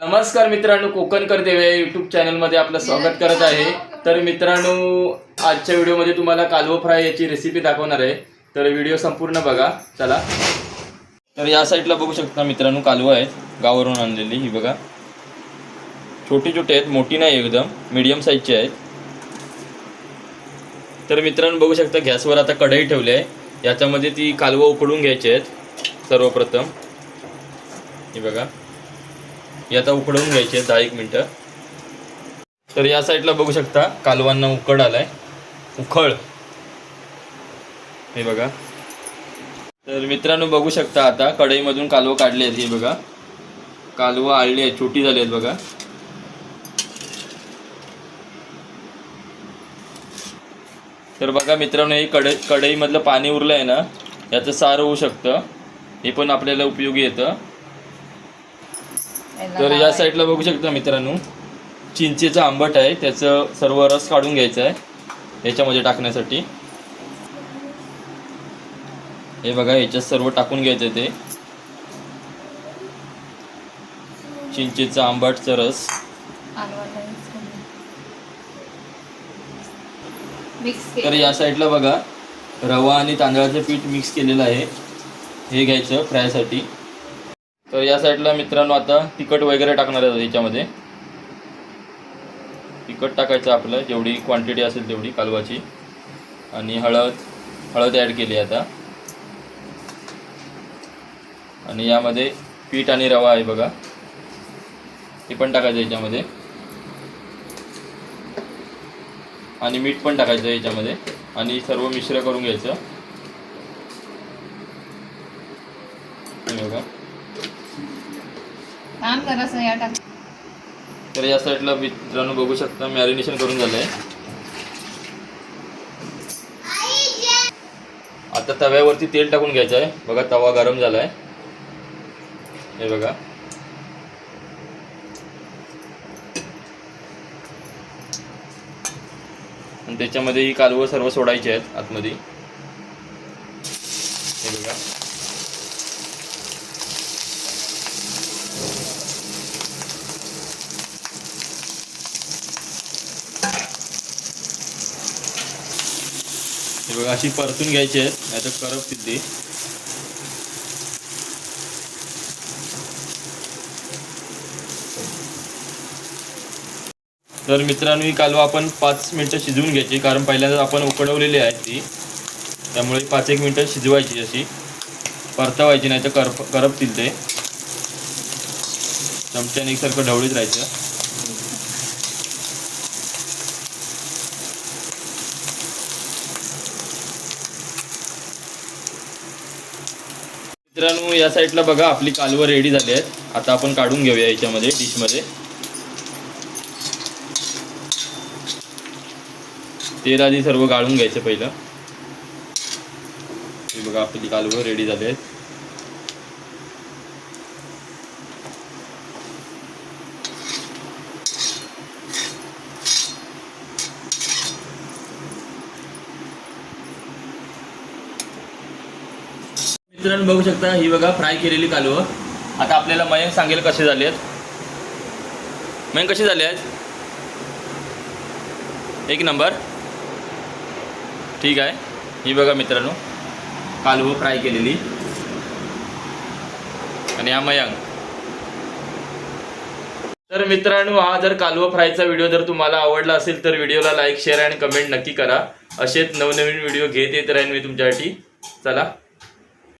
नमस्कार मित्रांनो कोकणकर देवे यूट्यूब युट्यूब चॅनलमध्ये आपलं स्वागत करत आहे. तर मित्रांनो आजच्या व्हिडिओमध्ये तुम्हाला कालव फ्राय याची रेसिपी दाखवणार आहे. तर व्हिडिओ संपूर्ण बघा. चला. तर या साईडला बघू शकता मित्रांनो कालवं आहेत. गावावरून आणलेली ही बघा. छोटी छोटी आहेत मोठी नाही एकदम मीडियम साईजची आहेत. तर मित्रांनो बघू शकता गॅसवर आता कढई ठेवली आहे. याच्यामध्ये ती कालवं उकडून घ्यायची आहेत सर्वप्रथम. ही बघा. आता उकडवून घ्यायचे दहा एक मिनटं. तर या साईडला बघू शकता कालवांना उकड आलाय. उखळ. हे बघा. तर मित्रांनो बघू शकता आता कढईमधून कालवं काढले आहेत हे बघा. कालवं आळली आहेत छोटी झाली आहेत बघा. तर बघा मित्रांनो हे कढई कढईमधलं पाणी उरलं आहे ना याचं सार होऊ शकतं. हे पण आपल्याला उपयोगी येतं. तर या साईडला बघू शकता मित्रांनो चिंचेचं आंबट आहे त्याचं सर्व रस काढून घ्यायचं आहे याच्यामध्ये टाकण्यासाठी. हे बघा याच्यात सर्व टाकून घ्यायचं ते. चिंचेचं आंबटचं रस. तर या साईडला बघा रवा आणि तांदळाचं पीठ मिक्स केलेलं आहे. हे घ्यायचं फ्रायसाठी. तर या साईडला मित्रांनो आता तिखट वगैरे टाकणार आहे याच्यामध्ये. तिखट टाकायचं आपलं जेवढी क्वांटिटी असेल तेवढी कालवाची. आणि हळद हळद ॲड केली आता. आणि यामध्ये पीठ आणि रवा आहे बघा. ते पण टाकायचं याच्यामध्ये. आणि मीठ पण टाकायचं याच्यामध्ये. आणि सर्व मिश्र करून घ्यायचं हे बघा आम जरासं या टाक. तर या साईडला मित्रांनो बघू शकता मॅरिनेशन करून झालंय. आता तव्यावरती तेल टाकून घ्यायचं आहे बघा तवा गरम झालाय. हे बघा. आणि त्याच्यामध्ये ही कालवं सर्व सोडायची आहेत आतमध्ये हे बघा हे बघा अशी परतून घ्यायची आहेत नाही तर करपतील ती तर मित्रांनो ही कालवा आपण पाच मिनटं शिजवून घ्यायची कारण पहिल्यांदा आपण उकडवलेली आहे ती. त्यामुळे पाच एक मिनटं शिजवायची अशी. परतवायची नाही तर करप करपतील ते. चमच्याने एकसारखं ढवळीत राहायचं. मित्रांनो या साईडला बघा आपली कालवं रेडी झाली आहेत. आता आपण काढून घेऊया याच्यामध्ये डिशमध्ये. तेल आधी सर्व गाळून घ्यायचं पहिलं. हे बघा आपली कालवं रेडी झाली आहेत. मित्रांनो बघू शकता ही बघा फ्राय केलेली कालवं. आता आपल्याला मयंक सांगेल कसे झाले आहेत. मयंक कसे झाले आहेत? एक नंबर. ठीक आहे. ही बघा मित्रांनो कालवं फ्राय केलेली. आणि हा मयंक. तर मित्रांनो हा जर कालवं फ्रायचा व्हिडिओ जर तुम्हाला आवडला असेल तर व्हिडिओला लाईक शेअर आणि कमेंट नक्की करा. असेच नवनवीन व्हिडिओ घेत येत राहीन मी तुमच्यासाठी. चला